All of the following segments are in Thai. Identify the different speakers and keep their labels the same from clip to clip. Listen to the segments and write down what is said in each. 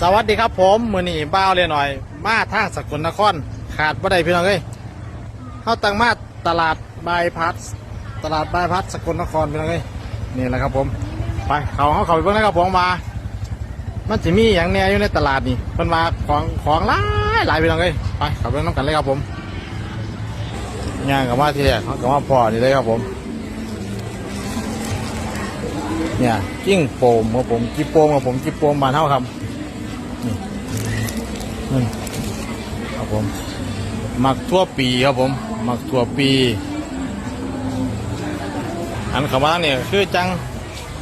Speaker 1: สวัสดีครับผมมือนี่บ้าวเลยหน่อย มาทางสกลนครขาดบ่ได้พี่น้องเอ้ยเข้าตังมาตลาดบายพัสตลาดบายพัสสกลนครพี่น้องเอ้ยนี่แหละครับผมไปเขาเขาเขาไปเบิ่งนะครับผมมา มันจะมีอย่างแน่อยู่ในตลาดนี่เพิ่นมาของของหลายหลายพี่น้องเอ้ยไปเขาไปเบิ่งน้ำกันเลยครับผมย่างกับว่าที่แรกเขากับว่าพอนี่เลยครับผม เนี่ยกิ้งโปมครับผมจิโปมครับผมจิโปมบานเท่าครับ นี่นี่ครับผมหมักทั่วปีครับผมหมักทั่วปี อันคำว่าเนี่ยคือจัง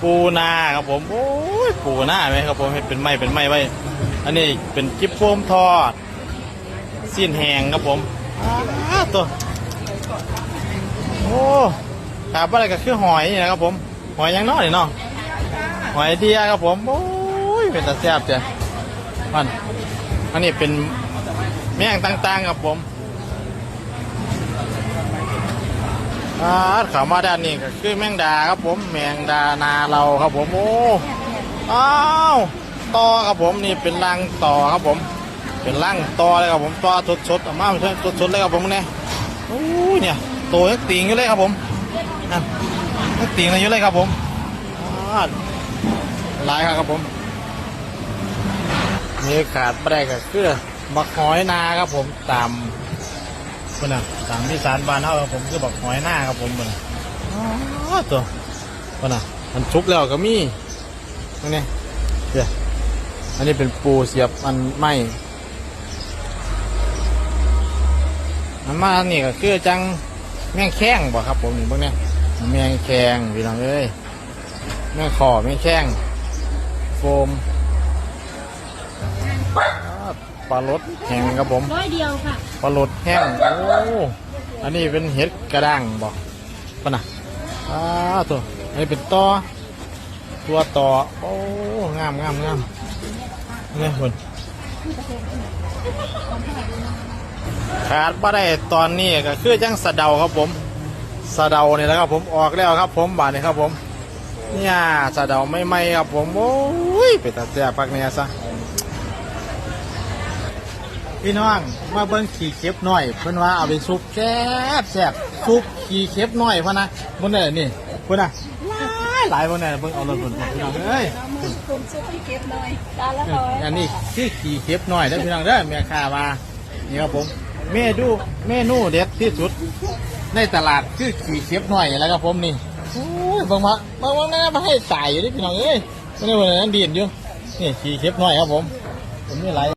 Speaker 1: ปูนาครับผมโอ้ยปูนาไหมครับผมให้เป็นไม้เป็นไม้ไว้ อันนี้เป็นจิโปมทอดสิ้นแหงครับผมตัวโอ้ขาบอะไรก็คือหอยนี่นะครับผม หอยยังน้อยเนาะหอยเดียครับผม โอ้ยเป็นตาแซ่บจ้ะ มันอันนี้เป็นแมงต่างๆครับผมอ่าขามาด้านนี้ก็คือแมงดาครับผม แมงดานาเราครับผมโอ้อ้าวต่อครับผมนี่เป็นรังต่อครับผม เป็นรังต่อเลยครับผมต่อสดๆออกมาไม่ใช่สดๆเลยครับผมเนี่ยโอ้เนี่ยโตยังติงอยู่เลยครับผมนั่นยังติงอะไรยู่เลยครับผมอ่าหลายครับผม นี่ขาดไม่ได้ก็คือบักหอยนาครับผมตามคนน่ะตามที่สารบานเท่าครับผมคือบักหอยนาครับผมคนน่ะอ๋อตัวคนน่ะมันชุบแล้วก็มีนี่นี่เดี๋ยวอันนี้เป็นปูเสียบอันไหมอันมาอันนี้ก็คือจังแมงแข้งบ่ครับผมนี่เบิ่งเนี่ยแมงแข้งพี่น้องเอ้ยแม่ขอแม่แข้งโฟม ปลาลดแห้งครับผม
Speaker 2: ร้อยเดียวค่ะ
Speaker 1: ปลาลดแห้งโอ้อันนี้เป็นเห็ดกระด้างบอกปะนะอ้าตัวอันนี้เป็นตอตัวต่อโอ้งามงามงามเนี่ยคุณขาดบ่ได้ตอนนี้ก็คือจังสะเดาครับผมสะเดานี่แหละครับ ผมออกแล้วครับ ผมบาดนี้ครับผมเนี่ยสะเดาไม่ไหมครับผมโอ้ยไปตัดแซ่บพักเนี่ยซะ พี่น้องมาเบิ้งขี่เข็บหน่อยเพิ่นว่าเอาไปซุปแซ่บแซ่บซุปขี่เข็บหน่อยพะนะบนนี่นี่เพิ่นน่ะหลายหลายบนนี่เบิ่งเอาเลยเพิ่นพี่น้องเอ้ย
Speaker 2: ผมซื้อไปเก็บหน่อยจานละร้อย
Speaker 1: อันนี้คือขี่เข็บหน่อยเด้อพี่น้องเด้อแม่ค้ามานี่ครับผมเมนูเมนูเด็ดที่สุด ในตลาดคือขี่เข็บหน่อยแล้วครับผมนี่โอ้ยบางมาบางวันน่ามาให้ตายอยู่ดิพี่น้องเอ้ยไม่ได้วันนั้นดีนอยู่นี่ขี่เข็บหน่อยครับผมผมนี่ไร